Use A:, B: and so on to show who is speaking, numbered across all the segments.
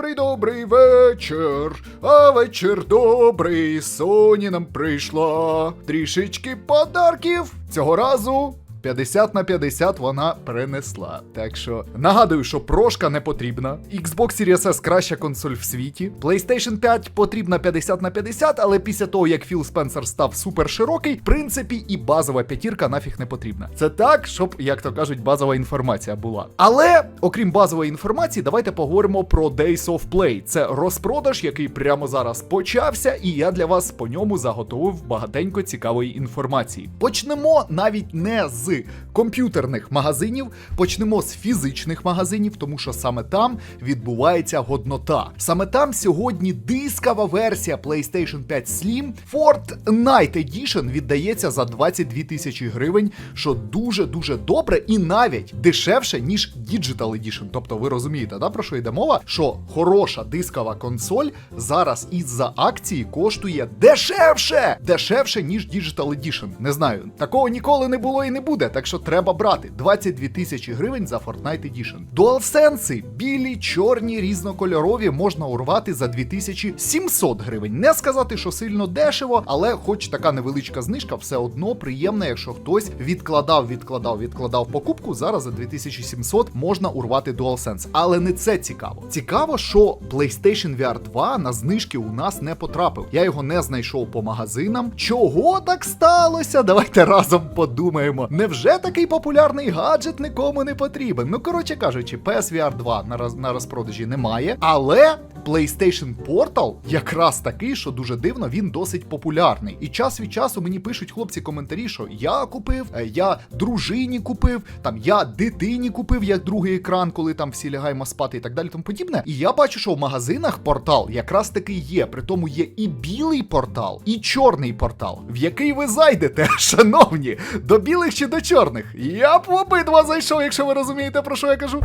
A: Добрий добрий вечір, а вечір добрий, Соні нам прийшла. Трішечки подарків. Цього разу 50 на 50 вона принесла. Так що нагадую, що прошка не потрібна. Xbox Series S краща консоль в світі. PlayStation 5 потрібна 50 на 50, але після того, як Філ Спенсер став супер широкий, в принципі, і базова п'ятірка нафіг не потрібна. Це так, щоб, як то кажуть, базова інформація була. Але, окрім базової інформації, давайте поговоримо про Days of Play. Це розпродаж, який прямо зараз почався, і я для вас по ньому заготовив багатенько цікавої інформації. Почнемо навіть не з комп'ютерних магазинів, почнемо з фізичних магазинів, тому що саме там відбувається годнота. Саме там сьогодні дискова версія PlayStation 5 Slim Fortnite Edition віддається за 22 тисячі гривень, що дуже дуже добре і навіть дешевше, ніж Digital Edition. Тобто ви розумієте, да, про що йде мова? Що хороша дискова консоль зараз із-за акції коштує дешевше! Дешевше, ніж Digital Edition. Не знаю, такого ніколи не було і не буде, так що треба брати 22 тисячі гривень за Fortnite Edition. DualSense білі, чорні, різнокольорові можна урвати за 2700 гривень. Не сказати, що сильно дешево, але хоч така невеличка знижка, все одно приємна, якщо хтось відкладав, відкладав, відкладав покупку. Зараз за 2700 можна урвати DualSense. Але не це цікаво. Цікаво, що PlayStation VR 2 на знижки у нас не потрапив. Я його не знайшов по магазинам. Чого так сталося? Давайте разом подумаємо. Невже такий популярний гаджет нікому не потрібен? Ну коротше кажучи, PSVR 2 на, роз, на розпродажі немає, але. PlayStation Portal якраз такий, що дуже дивно, він досить популярний. І час від часу мені пишуть хлопці коментарі, що я купив, е, я дружині купив, там я дитині купив як другий екран, коли там всі лягаємо спати і так далі. Тому подібне. І я бачу, що в магазинах портал якраз таки є. При тому є і білий портал, і чорний портал, в який ви зайдете, шановні, до білих чи до чорних. Я б в обидва зайшов, якщо ви розумієте, про що я кажу.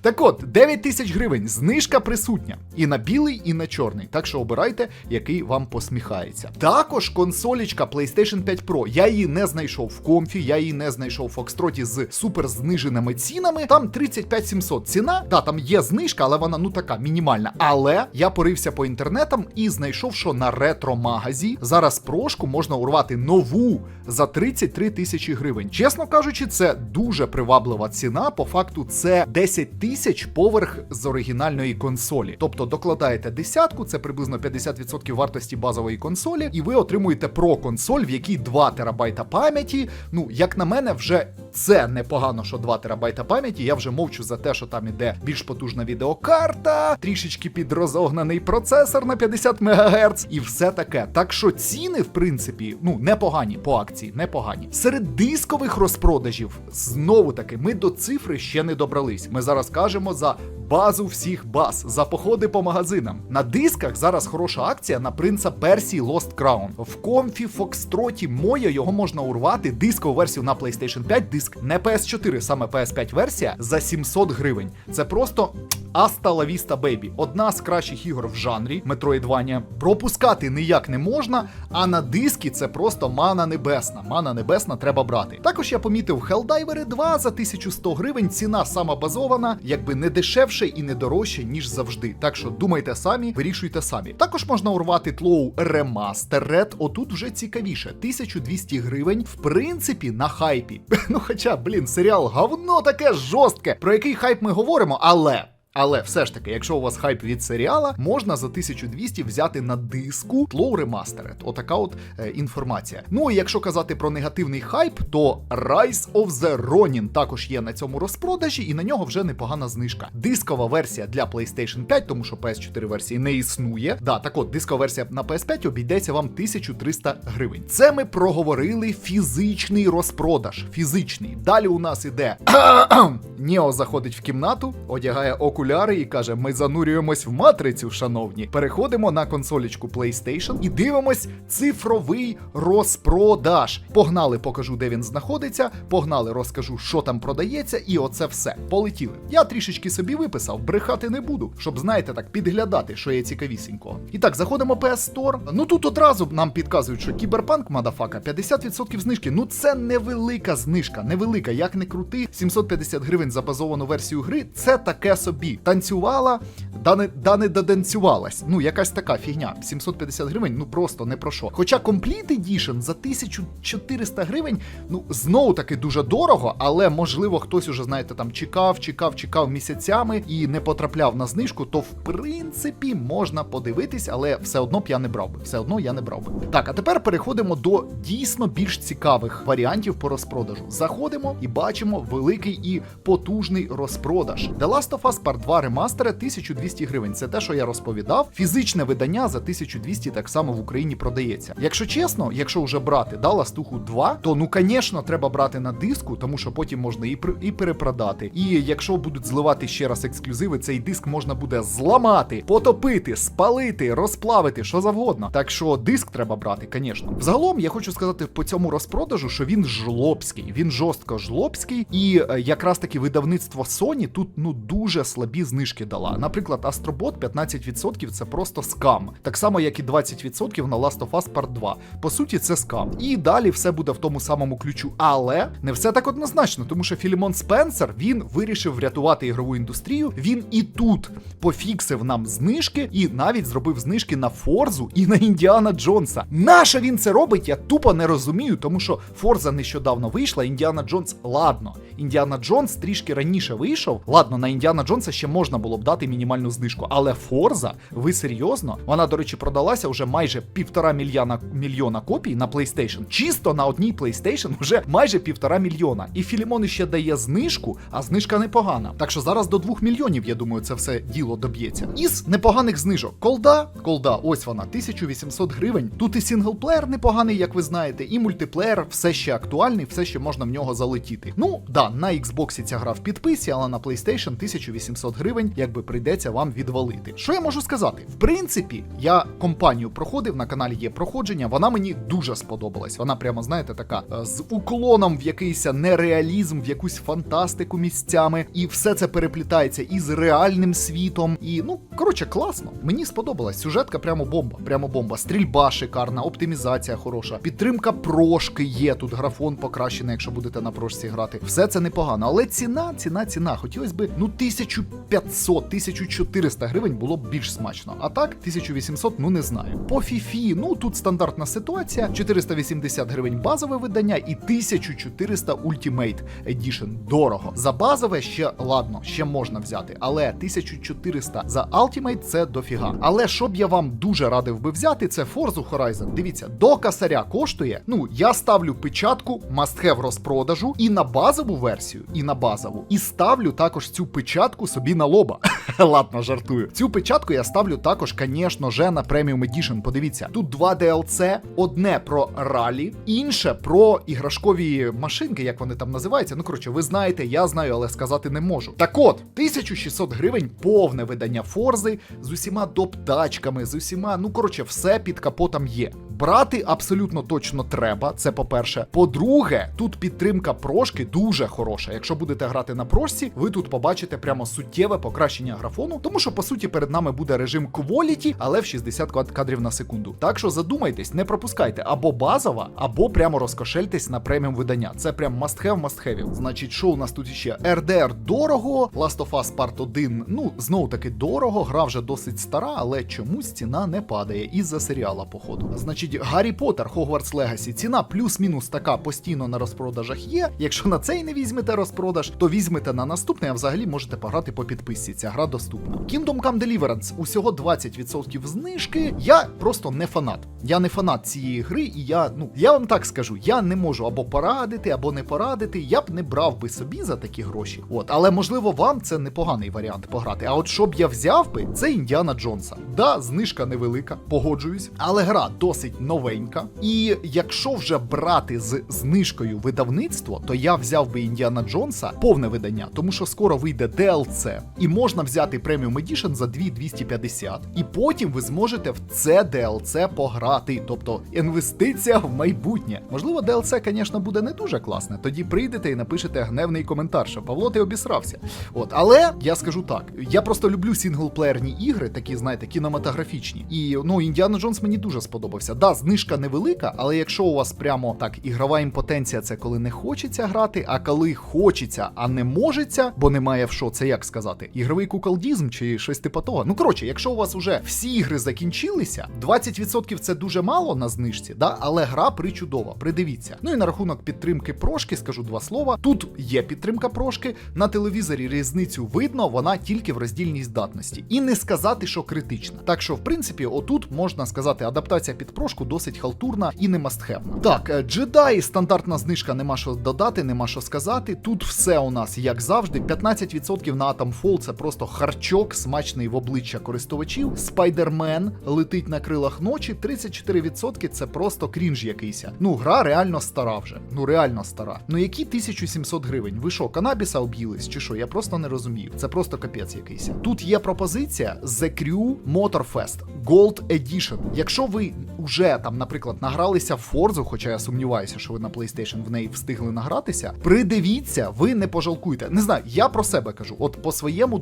A: Так от, 9 тисяч гривень, знижка присутня і на білий, і на чорний. Так що обирайте, який вам посміхається. Також консолічка PlayStation 5 Pro. Я її не знайшов в комфі, я її не знайшов в Фокстроті з супер зниженими цінами. Там 35 700 ціна. Да, там є знижка, але вона ну така мінімальна. Але я порився по інтернетам і знайшов, що на ретро-магазі зараз прошку можна урвати нову за 33 тисячі гривень. Чесно кажучи, це дуже приваблива ціна. По факту, це 10 тисяч поверх з оригінальної консолі. Тобто докладаєте десятку, це приблизно 50% вартості базової консолі, і ви отримуєте про консоль, в якій 2 терабайта пам'яті. Ну, як на мене, вже це непогано, що 2 терабайта пам'яті. Я вже мовчу за те, що там іде більш потужна відеокарта, трішечки підрозогнаний процесор на 50 МГц і все таке. Так що ціни, в принципі, ну непогані по акції, непогані. Серед дискових розпродажів знову таки ми до цифри ще не добрались. Ми зараз кажемо за базу всіх баз, за походи по магазинам. На дисках зараз хороша акція на принца Персії Lost Crown. В комфі Фокстроті Моя його можна урвати дискову версію на PlayStation 5, диск не PS4, саме PS5 версія за 700 гривень. Це просто. Аста Vista Baby. одна з кращих ігор в жанрі Metroidvania. Пропускати ніяк не можна, а на диски це просто мана небесна. Мана небесна треба брати. Також я помітив Helldivers 2 за 1100 гривень. Ціна сама базована, якби не дешевше і не дорожче, ніж завжди. Так що думайте самі, вирішуйте самі. Також можна урвати Тлоу Remastered, Отут вже цікавіше. 1200 гривень, в принципі, на хайпі. Ну хоча, блін, серіал говно таке жорстке, про який хайп ми говоримо, але. Але все ж таки, якщо у вас хайп від серіала, можна за 1200 взяти на диску Тлоу Remastered. Отака от е, інформація. Ну і якщо казати про негативний хайп, то Rise of the Ronin також є на цьому розпродажі, і на нього вже непогана знижка. Дискова версія для PlayStation 5, тому що PS4 версії не існує. Да, так от дискова версія на PS5 обійдеться вам 1300 гривень. Це ми проговорили фізичний розпродаж. Фізичний. Далі у нас іде Нео заходить в кімнату, одягає Oculus окуляри і каже: Ми занурюємось в матрицю, шановні. Переходимо на консолічку PlayStation і дивимось цифровий розпродаж. Погнали, покажу, де він знаходиться. Погнали, розкажу, що там продається, і оце все. Полетіли. Я трішечки собі виписав, брехати не буду, щоб знаєте так підглядати, що є цікавісінького. І так, заходимо в PS Store. Ну тут одразу нам підказують, що кіберпанк мадафака 50% знижки. Ну це невелика знижка, невелика, як не крути. 750 гривень за базовану версію гри. Це таке собі. Танцювала, да не, да не доданцювалась. Ну, якась така фігня. 750 гривень, ну просто не про що. Хоча Complete Edition за 1400 гривень, ну знову таки дуже дорого, але можливо хтось уже, знаєте, там чекав, чекав, чекав місяцями і не потрапляв на знижку, то в принципі можна подивитись, але все одно б я не брав би. Все одно я не брав би. Так, а тепер переходимо до дійсно більш цікавих варіантів по розпродажу. Заходимо і бачимо великий і потужний розпродаж. The Last of Us Part 2 ремастера 1200 гривень. Це те, що я розповідав. Фізичне видання за 1200 так само в Україні продається. Якщо чесно, якщо вже брати да, Ластуху 2, то ну звісно, треба брати на диску, тому що потім можна і і перепродати. І якщо будуть зливати ще раз ексклюзиви, цей диск можна буде зламати, потопити, спалити, розплавити, що завгодно. Так що диск треба брати, звісно. Взагалом я хочу сказати по цьому розпродажу, що він жлобський, він жорстко жлобський, і е, якраз таки видавництво Sony тут ну дуже слабі знижки дала. Наприклад, Astrobot 15% це просто скам, так само як і 20% на Last of Us Part 2. По суті, це скам. І далі все буде в тому самому ключу. Але не все так однозначно, тому що Філімон Спенсер він вирішив врятувати ігрову індустрію. Він і тут пофіксив нам знижки, і навіть зробив знижки на Форзу і на Індіана Джонса. Наша він це робить? Я тупо не розумію, тому що Форза нещодавно вийшла. Індіана Джонс, ладно. Індіана Джонс трішки раніше вийшов. Ладно, на Індіана Джонса ще можна було б дати мінімальну знижку, але Форза, ви серйозно? Вона, до речі, продалася вже майже півтора мільйона мільйона копій на PlayStation. Чисто на одній PlayStation вже майже півтора мільйона. І Філімон ще дає знижку, а знижка непогана. Так що зараз до двох мільйонів, я думаю, це все діло доб'ється. Із непоганих знижок. Колда, колда, ось вона, 1800 гривень. Тут і синглплеєр непоганий, як ви знаєте, і мультиплеєр все ще актуальний, все ще можна в нього залетіти. Ну да, на Xbox ця гра в підписі, але на PlayStation 1800 гривень, якби прийдеться вам відвалити. Що я можу сказати? В принципі, я компанію проходив, на каналі є проходження, вона мені дуже сподобалась. Вона прямо, знаєте, така е, з уклоном в якийсь нереалізм, в якусь фантастику місцями, і все це переплітається із реальним світом. І ну коротше, класно. Мені сподобалась. Сюжетка прямо бомба. Прямо бомба. Стрільба шикарна, оптимізація хороша, підтримка прошки є. Тут графон покращений, якщо будете на прошці грати. Все це непогано. Але ціна, ціна, ціна. Хотілося б, ну 1500, 1400 гривень було б більш смачно. А так, 1800, ну не знаю. По фіфі, ну тут стандартна ситуація: 480 гривень базове видання і 1400 Ultimate Edition. Дорого. За базове ще ладно, ще можна взяти, але 1400 за Ultimate це дофіга. Але що б я вам дуже радив би взяти, це Forza Horizon. Дивіться, до касаря коштує. Ну, я ставлю печатку must have розпродажу і на базову версію, і на базову. І ставлю також цю печатку собі на лоба. Ладно, жартую. Цю печатку я ставлю також, звісно же, на Premium Edition. Подивіться, тут два DLC: одне про ралі, інше про іграшкові машинки, як вони там називаються. Ну коротше, ви знаєте, я знаю, але сказати не можу. Так от, 1600 гривень повне видання Форзи з усіма доп-тачками, з усіма, ну коротше, все під капотом є. Брати абсолютно точно треба. Це по-перше. По-друге, тут підтримка прошки дуже хороша. Якщо будете грати на прошці, ви тут побачите прямо суттєве покращення графону, тому що по суті перед нами буде режим Quality, але в 60 кадрів на секунду. Так що задумайтесь, не пропускайте або базова, або прямо розкошельтесь на преміум видання. Це прям must have, must have. Значить, що у нас тут ще? RDR дорого, Last of Us Part 1, ну знову таки дорого. Гра вже досить стара, але чомусь ціна не падає із-за серіала, походу. Значить, Гаррі Поттер, Hogwarts Legacy, ціна плюс-мінус така постійно на розпродажах є. Якщо на цей не візьмете розпродаж, то візьмете на наступний, а взагалі можете пограти по підписці. Ця гра доступна. Kingdom Come Deliverance усього 20% знижки. Я просто не фанат. Я не фанат цієї гри, і я, ну я вам так скажу, я не можу або порадити, або не порадити. Я б не брав би собі за такі гроші. От, але можливо вам це непоганий варіант пограти. А от що б я взяв би, це Індіана Джонса. Да, знижка невелика, погоджуюсь, але гра досить новенька. І якщо вже брати з знижкою видавництво, то я взяв би Індіана Джонса повне видання, тому що скоро вийде DLC, і можна взяти преміум Edition за 2250, і потім ви зможете в це DLC пограти. Тобто інвестиція в майбутнє. Можливо, DLC, звісно, буде не дуже класне. Тоді прийдете і напишете гневний коментар, що Павло, ти обісрався. От, але я скажу так: я просто люблю сінглплеєрні ігри, такі, знаєте, кінематографічні. І ну, Індіана Джонс мені дуже сподобався. Да, знижка невелика, але якщо у вас прямо так ігрова імпотенція, це коли не хочеться грати, а коли хочеться, а не можеться, бо немає в що, це як сказати, ігровий куколдізм чи щось типу того. Ну коротше, якщо у вас уже всі ігри закінчилися, 20% це дуже мало на знижці, да, але гра причудова. Придивіться. Ну і на рахунок підтримки прошки, скажу два слова. Тут є підтримка прошки, на телевізорі різницю видно, вона тільки в роздільній здатності. І не сказати, що критична. Так що, в принципі, отут можна сказати, адаптація під прошку досить халтурна і не мастхевна. Так, е, джедаї, стандартна знижка, нема що додати, нема що сказати. Тут все у нас як завжди. 15% на Atomfall це просто харчок, смачний в обличчя користувачів. Спайдермен летить на крилах ночі. 34% це просто крінж якийсь. Ну, гра реально стара вже. Ну реально стара. Ну які 1700 гривень? Ви що, канабіса об'їлись чи що? Я просто не розумію. Це просто капець якийсь. Тут є пропозиція The Crew Motorfest Gold Edition. Якщо ви вже там, наприклад, награлися в Forza, хоча я сумніваюся, що ви на PlayStation в неї встигли награтися, придивіться, ви не пожалкуєте. Не знаю, я про себе кажу, от по своєму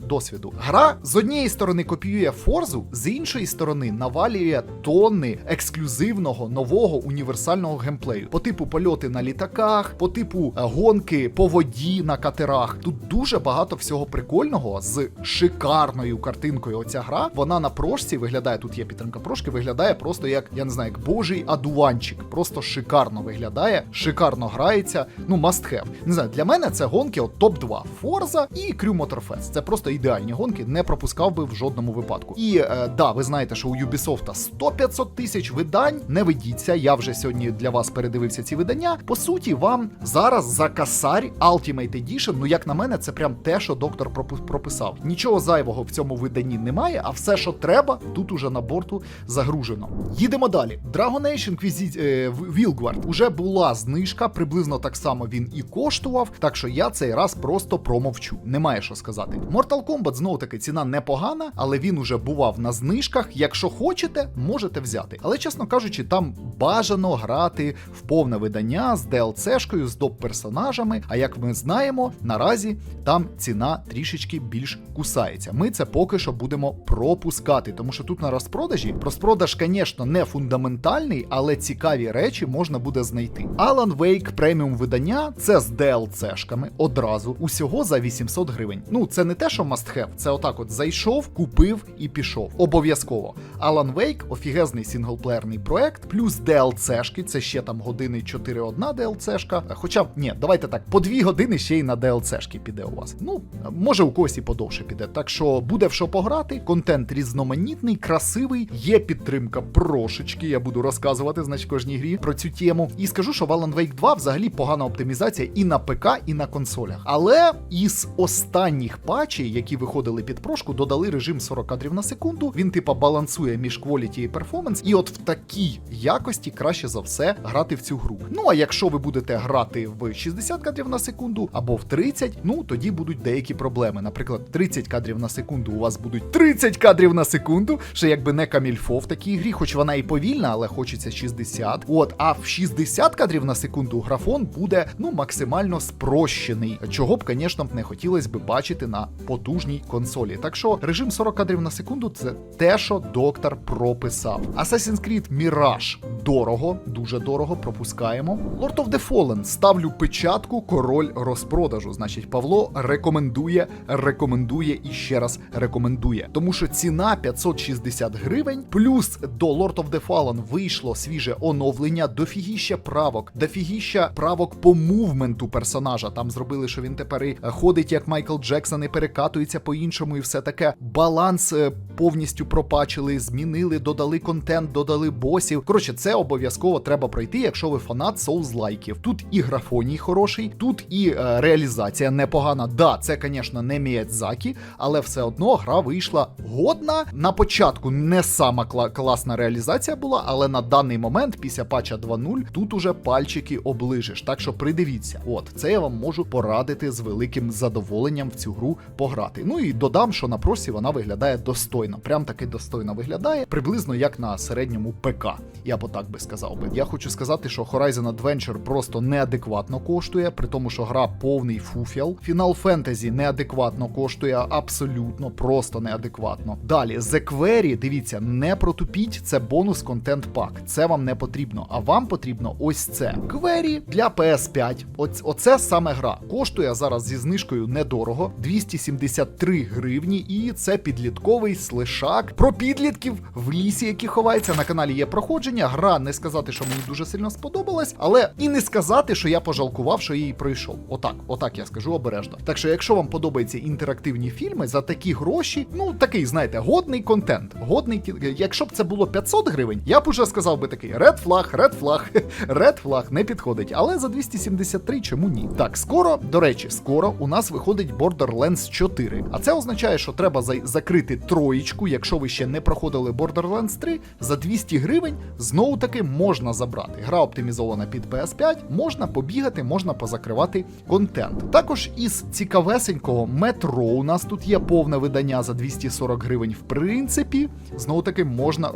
A: досвіду. Гра з однієї сторони копіює Форзу, з іншої сторони навалює тонни ексклюзивного нового універсального геймплею. По типу польоти на літаках, по типу е, гонки по воді на катерах. Тут дуже багато всього прикольного з шикарною картинкою. Оця гра вона на прошці виглядає. Тут є підтримка прошки, виглядає просто як я не знаю, як божий адуванчик. Просто шикарно виглядає, шикарно грається. Ну, must have. Не знаю, для мене це гонки от топ 2 Forza і Crew Motorfest. Це просто ідеальні гонки, не пропускав би в жодному випадку. І е, да, ви знаєте, що у Ubisoft 100-500 тисяч видань. Не ведіться. Я вже сьогодні для вас передивився ці видання. По суті, вам зараз за касарь Ultimate Edition, ну як на мене, це прям те, що доктор прописав. Нічого зайвого в цьому виданні немає, а все, що треба, тут уже на борту загружено. Їдемо далі. Dragon Age Inquisi- е, В- Vilguard. Уже була знижка, приблизно так само він і коштував. Так що я цей раз просто промовчу. Немає що сказати. Mortal Kombat знову таки ціна непогана, але він уже бував на знижках. Якщо хочете, можете взяти. Але чесно кажучи, там бажано грати в повне видання з DLC-шкою, з доп персонажами. А як ми знаємо, наразі там ціна трішечки більш кусається. Ми це поки що будемо пропускати, тому що тут на розпродажі розпродаж, звісно, не фундаментальний, але цікаві речі можна буде знайти. Alan Wake преміум видання це з DLC-шками одразу, усього за 800 гривень. Ну це не те, що must have, це отак: от зайшов, купив і пішов. Обов'язково. Alan Wake офігезний сінглплеєрний проект, плюс DLC-шки, це ще там години 4 одна DLC-шка. Хоча ні, давайте так, по 2 години ще й на DLC-шки піде у вас. Ну, може у когось і подовше піде. Так що буде в що пограти. Контент різноманітний, красивий, є підтримка прошечки. Я буду розказувати, значить, кожній грі про цю тему. І скажу, що Alan Wake 2 взагалі погана оптимізація і на ПК, і на консолях. Але із останніх патчів, які виходили під прошку, додали режим 40 кадрів на секунду. Він типа балансує між quality і перформанс. І от в такій якості краще за все грати в цю гру. Ну а якщо ви будете грати в 60 кадрів на секунду або в 30, ну тоді будуть деякі проблеми. Наприклад, 30 кадрів на секунду у вас будуть 30 кадрів на секунду, що якби не камільфо в такій грі, хоч вона і повільна, але хочеться 60. От, а в 60 кадрів на секунду графон буде ну максимально спрощений, чого б, звісно, не хотілося б бачити на потужній консолі. Так що режим 40 кадрів на секунду це те, що доктор прописав. Assassin's Creed Mirage дорого, дуже дорого, пропускаємо. Lord of the Fallen ставлю печатку король розпродажу. Значить, Павло рекомендує, рекомендує і ще раз рекомендує. Тому що ціна 560 гривень, плюс до Lord of the Fallen вийшло свіже оновлення, дофігіща правок, дофігіща правок по мувменту персонажа. Там зробили, що він тепер і ходить як Майкл Джексон і перекатується по-іншому, і все таке. Баланс е, повністю пропачили, змінили, додали контент, додали босів. Коротше, це обов'язково треба пройти, якщо ви фанат соус-лайків. Тут і графоній хороший, тут і е, реалізація непогана. Да, це, звісно, не Міядзакі, але все одно гра вийшла годна. На початку не сама кла- класна реалізація була, але на даний момент, після патча 2.0, тут уже пальчики оближиш. Так що придивіться. От це я вам можу порадити з великим задоволенням в цю гру пограти. Ну і додам, що на просі вона виглядає достойно. Прям таки достойно виглядає, приблизно як на середньому ПК. Я б так би сказав би. Я хочу сказати, що Horizon Adventure просто неадекватно коштує, при тому, що гра повний фуфіл. Final Fantasy неадекватно коштує, абсолютно просто неадекватно. Далі, The Query, дивіться, не протупіть, це бонус контент пак. Це вам не потрібно. А вам потрібно ось це. Query для PS5. Оц- оце саме гра. Коштує зараз зі знижкою недорого 273 гривні, і це підлітковий слишак про підлітків в лісі, які ховаються. На каналі є проходження. Гра не сказати, що мені дуже сильно сподобалась, але і не сказати, що я пожалкував, що її пройшов. Отак, отак я скажу обережно. Так що, якщо вам подобаються інтерактивні фільми за такі гроші, ну такий, знаєте, годний контент. Годний Якщо б це було 500 гривень, я б уже сказав би такий ред флаг, ред флаг, ред флаг не підходить. Але за 273 чому ні? Так, скоро, до речі, скоро у нас виходить Borderlands 4. А це означає, що треба за- закрити троєчку, якщо ви ще не проходили Borderlands 3, за 200 гривень знову таки можна забрати. Гра оптимізована під PS5, можна побігати, можна позакривати контент. Також із цікавесенького метро у нас тут є повне видання за 240 гривень. В принципі, знову таки можна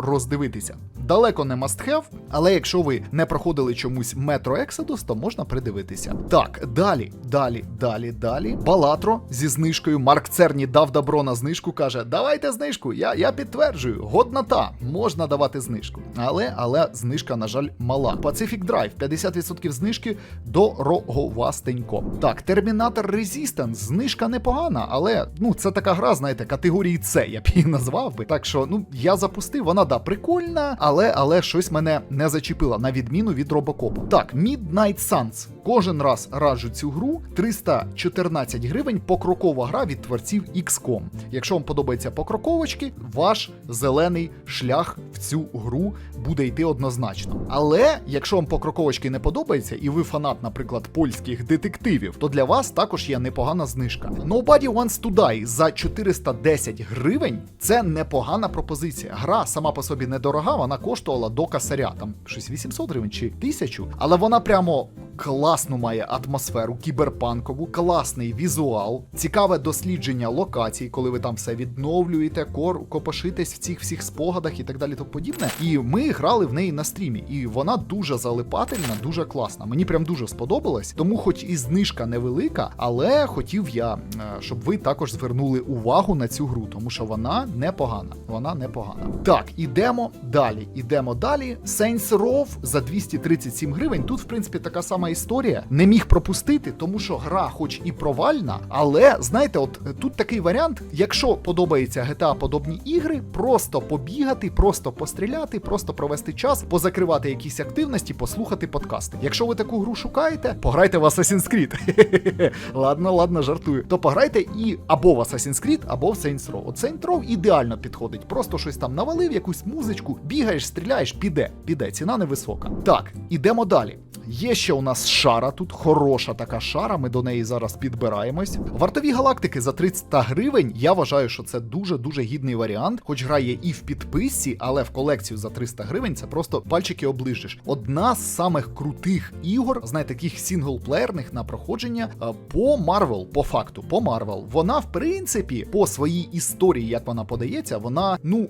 A: роздивитися. Далеко не must have, але якщо ви не проходили чомусь Metro Exodus, то можна придивитися. Так, далі, далі, далі, далі. Балатро зі знижкою. Марк Церні дав добро на знижку, каже: давайте знижку. Я, я підтверджую, годнота, можна давати знижку. Але, але знижка, на жаль, мала. Pacific Drive 50% знижки дороговастенько. Так, Terminator Resistance, знижка непогана, але ну це така гра, знаєте, категорії С, я б її назвав би. Так що, ну я запустив, вона да прикольна, але але щось мене не зачепило, на відміну від Робокопа. Так, Midnight Suns. Кожен раз раджу цю гру 314 гривень покрокова гра від творців XCOM. Якщо вам подобаються покроковочки, ваш зелений шлях в цю гру буде йти однозначно. Але якщо вам покроковочки не подобаються, і ви фанат, наприклад, польських детективів, то для вас також є непогана знижка. Nobody Wants to Die за 410 гривень це непогана пропозиція. Гра сама по собі недорога, вона коштувала до касаря, там щось 800 гривень чи 1000, але вона прямо класну має атмосферу, кіберпанкову, класний візуал, цікаве дослідження локацій, коли ви там все відновлюєте, кор, копошитесь в цих всіх спогадах і так далі. тому подібне. І ми грали в неї на стрімі, і вона дуже залипательна, дуже класна. Мені прям дуже сподобалось. Тому, хоч і знижка невелика, але хотів я, е, щоб ви також звернули увагу на цю гру, тому що вона непогана. Вона непогана. Так, ідемо далі. Ідемо далі. Saints Row за 237 гривень. Тут, в принципі, така сама історія. Не міг пропустити, тому що гра, хоч і провальна, але знаєте, от е, тут такий варіант: якщо подобається GTA подобні ігри, просто побігати, просто постріляти, просто провести час, позакривати якісь активності, послухати подкасти. Якщо ви таку гру шукаєте, пограйте в Assassin's Creed. ладно, ладно, жартую. То пограйте і або в Assassin's Creed, або в Saints Row. От Saints Row ідеально підходить. Просто щось там навалив, якусь музичку, бігаєш, стріляєш, піде, піде. Ціна невисока. Так, ідемо далі. Є ще у нас шара тут, хороша така шара. Ми до неї зараз підбираємось. Вартові галактики за 300 гривень. Я вважаю, що це дуже дуже гідний варіант. Хоч гра є і в підписці, але в колекцію за 300 гривень це просто пальчики оближиш. Одна з самих крутих ігор, знаєте, таких сінглплеєрних на проходження е, по Марвел, по факту, по Марвел. Вона, в принципі, по своїй історії, як вона подається, вона ну.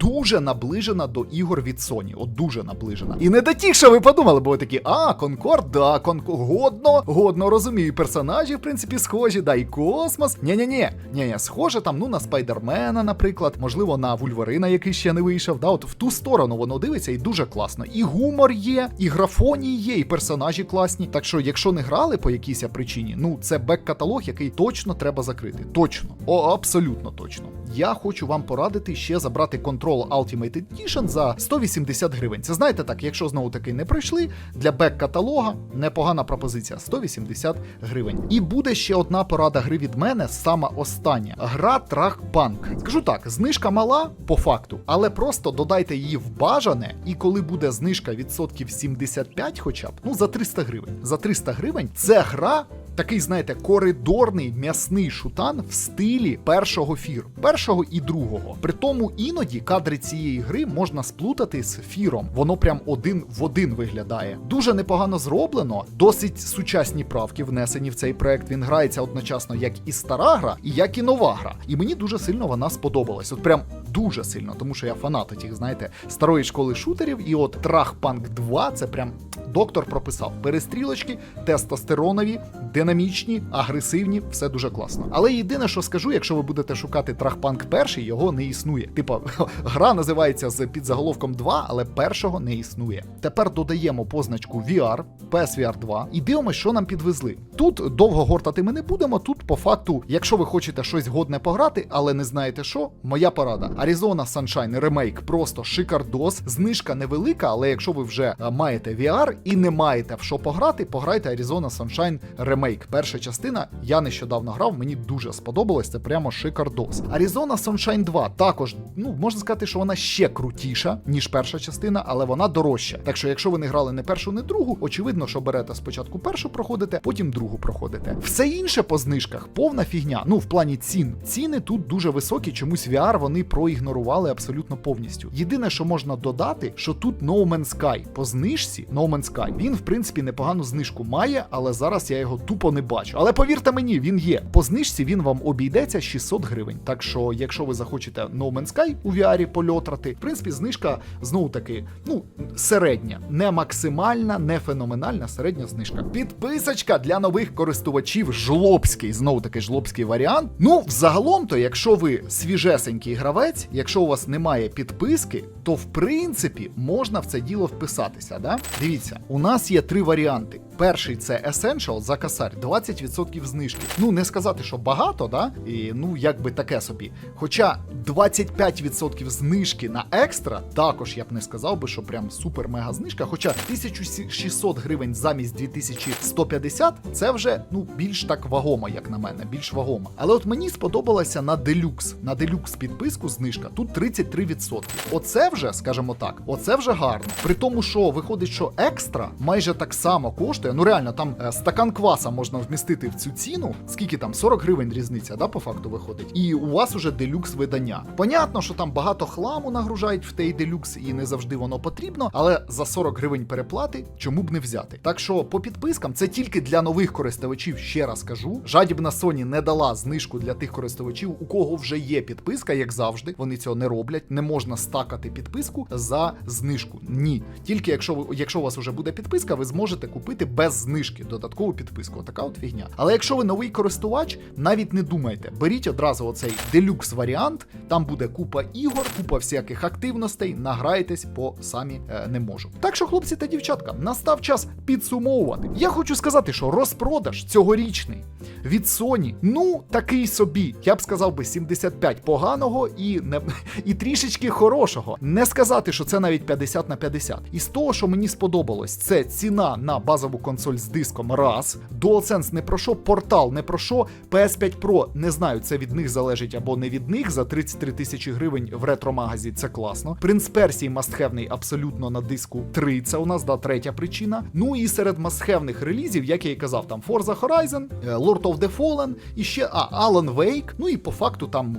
A: Дуже наближена до ігор від Sony, от дуже наближена. І не до тих, що ви подумали, бо ви такі, а, Конкорд, да, Конкорд, годно, годно розумію. І персонажі, в принципі, схожі, да, і космос. Ні-ні-ні, ні-ні, схоже там, ну, на Спайдермена, наприклад, можливо, на Вульверина, який ще не вийшов. Да, от в ту сторону воно дивиться і дуже класно. І гумор є, і графонії є, і персонажі класні. Так що, якщо не грали по якійсь причині, ну це бек-каталог, який точно треба закрити. Точно, о, абсолютно точно. Я хочу вам порадити ще забрати Control Ultimate Edition за 180 гривень. Це знаєте так, якщо знову таки не прийшли, для бек-каталога непогана пропозиція 180 гривень. І буде ще одна порада гри від мене, сама остання. Гра Трахпанк. Скажу так, знижка мала по факту, але просто додайте її в бажане, і коли буде знижка відсотків 75 хоча б, ну за 300 гривень. За 300 гривень це гра. Такий, знаєте, коридорний м'ясний шутан в стилі першого фіру, першого і другого. При тому іноді кадри цієї гри можна сплутати з фіром. Воно прям один в один виглядає. Дуже непогано зроблено, досить сучасні правки внесені в цей проект. Він грається одночасно як і стара гра, і як і нова гра. І мені дуже сильно вона сподобалась. От прям дуже сильно, тому що я фанат тих, знаєте, старої школи шутерів. І от Трахпанк 2 це прям доктор прописав. Перестрілочки, тестостеронові, динамічні, агресивні, все дуже класно. Але єдине, що скажу, якщо ви будете шукати Трахпанк перший, його не існує. Типа, гра називається з підзаголовком 2, але першого не існує. Тепер додаємо позначку VR, PSVR 2 і дивимося, що нам підвезли. Тут довго гортати ми не будемо. Тут, по факту, якщо ви хочете щось годне пограти, але не знаєте що, моя порада. Arizona Sunshine ремейк просто шикардос. Знижка невелика, але якщо ви вже е, маєте VR і не маєте в що пограти, пограйте Arizona Sunshine ремейк. Перша частина я нещодавно грав, мені дуже сподобалось. Це прямо шикардос. Arizona Sunshine 2 також, ну можна сказати, що вона ще крутіша, ніж перша частина, але вона дорожча. Так що, якщо ви не грали не першу, не другу, очевидно, що берете спочатку першу проходите, потім другу проходите. Все інше по знижках повна фігня. Ну в плані цін. Ціни тут дуже високі. Чомусь VR вони проігнорували абсолютно повністю. Єдине, що можна додати, що тут No Man's Sky по знижці No Man's Sky. Він в принципі непогану знижку має, але зараз я його тупо не бачу. Але повірте мені, він є. По знижці він вам обійдеться 600 гривень. Так що, якщо ви захочете No Man's Sky у VR польотрати, в принципі, знижка знову таки, ну, середня, не максимальна, не феноменальна, середня знижка. Підписочка для нових користувачів жлобський, знову таки жлобський варіант. Ну, взагалом, то, якщо ви свіжесенький гравець, якщо у вас немає підписки, то в принципі можна в це діло вписатися. Да? Дивіться, у нас є три варіанти. Перший це Essential за косарь, 20% знижки. Ну, не сказати, що багато, да? І ну, якби таке собі. Хоча 25% знижки на екстра, також я б не сказав би, що прям супер-мега знижка. Хоча 1600 гривень замість 2150 це вже ну більш так вагомо, як на мене, більш вагомо. Але от мені сподобалося на делюкс. На делюкс підписку знижка тут 33%. Оце вже, скажімо так, оце вже гарно. При тому, що виходить, що екстра майже так само коштує. Ну реально, там е, стакан кваса можна вмістити в цю ціну. Скільки там 40 гривень різниця, да, по факту виходить. І у вас уже делюкс видання. Понятно, що там багато хламу нагружають в той делюкс, і не завжди воно потрібно, але за 40 гривень переплати чому б не взяти. Так що по підпискам це тільки для нових користувачів, ще раз кажу. Жадібна Sony не дала знижку для тих користувачів, у кого вже є підписка, як завжди. Вони цього не роблять. Не можна стакати підписку за знижку. Ні. Тільки якщо ви, якщо у вас вже буде підписка, ви зможете купити знижки додаткову підписку. Така от фігня. Але якщо ви новий користувач, навіть не думайте, беріть одразу оцей делюкс варіант. Там буде купа ігор, купа всяких активностей. Награєтесь по самі е, не можу. Так що, хлопці та дівчатка, настав час підсумовувати. Я хочу сказати, що розпродаж цьогорічний від Sony, ну такий собі. Я б сказав би 75 поганого і не і трішечки хорошого. Не сказати, що це навіть 50 на 50. І з того, що мені сподобалось, це ціна на базову консоль з диском раз. DualSense не про що, портал не про що, PS5 Pro, не знаю, це від них залежить або не від них. За 33 тисячі гривень в ретро-магазі це класно. Принц Персії мастхевний абсолютно на диску 3. Це у нас да третя причина. Ну і серед мастхевних релізів, як я і казав, там Forza Horizon, е, Lord of the Fallen, і ще а, Alan Wake. Ну і по факту там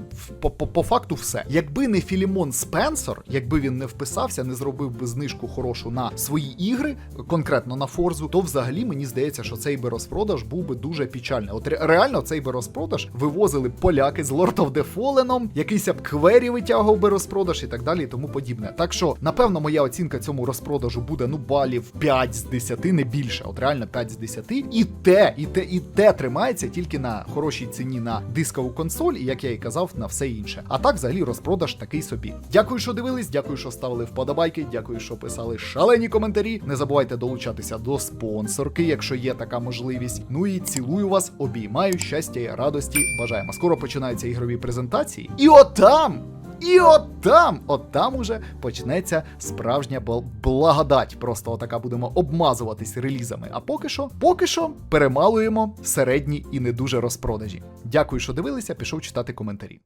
A: по факту все. Якби не Філімон Спенсор, якби він не вписався, не зробив би знижку хорошу на свої ігри, конкретно на Форзу, то взагалі мені здається, що цей би розпродаж був би дуже печальний. От реально цей би розпродаж вивозили поляки з Lord of the Fallen, якийсь б квері витягував би розпродаж і так далі, і тому подібне. Так що, напевно, моя оцінка цьому розпродажу буде ну балів 5 з 10, не більше. От реально 5 з 10. І те, і те, і те тримається тільки на хорошій ціні на дискову консоль, і як я і казав, на все інше. А так, взагалі, розпродаж такий собі. Дякую, що дивились, дякую, що ставили вподобайки, дякую, що писали шалені коментарі. Не забувайте долучатися до спонсорів. Спонсорки, якщо є така можливість. Ну і цілую вас, обіймаю щастя і радості. Бажаємо. Скоро починаються ігрові презентації. І отам! І от там, от там уже почнеться справжня благодать. Просто отака будемо обмазуватись релізами. А поки що, поки що перемалуємо середні і не дуже розпродажі. Дякую, що дивилися. Пішов читати коментарі.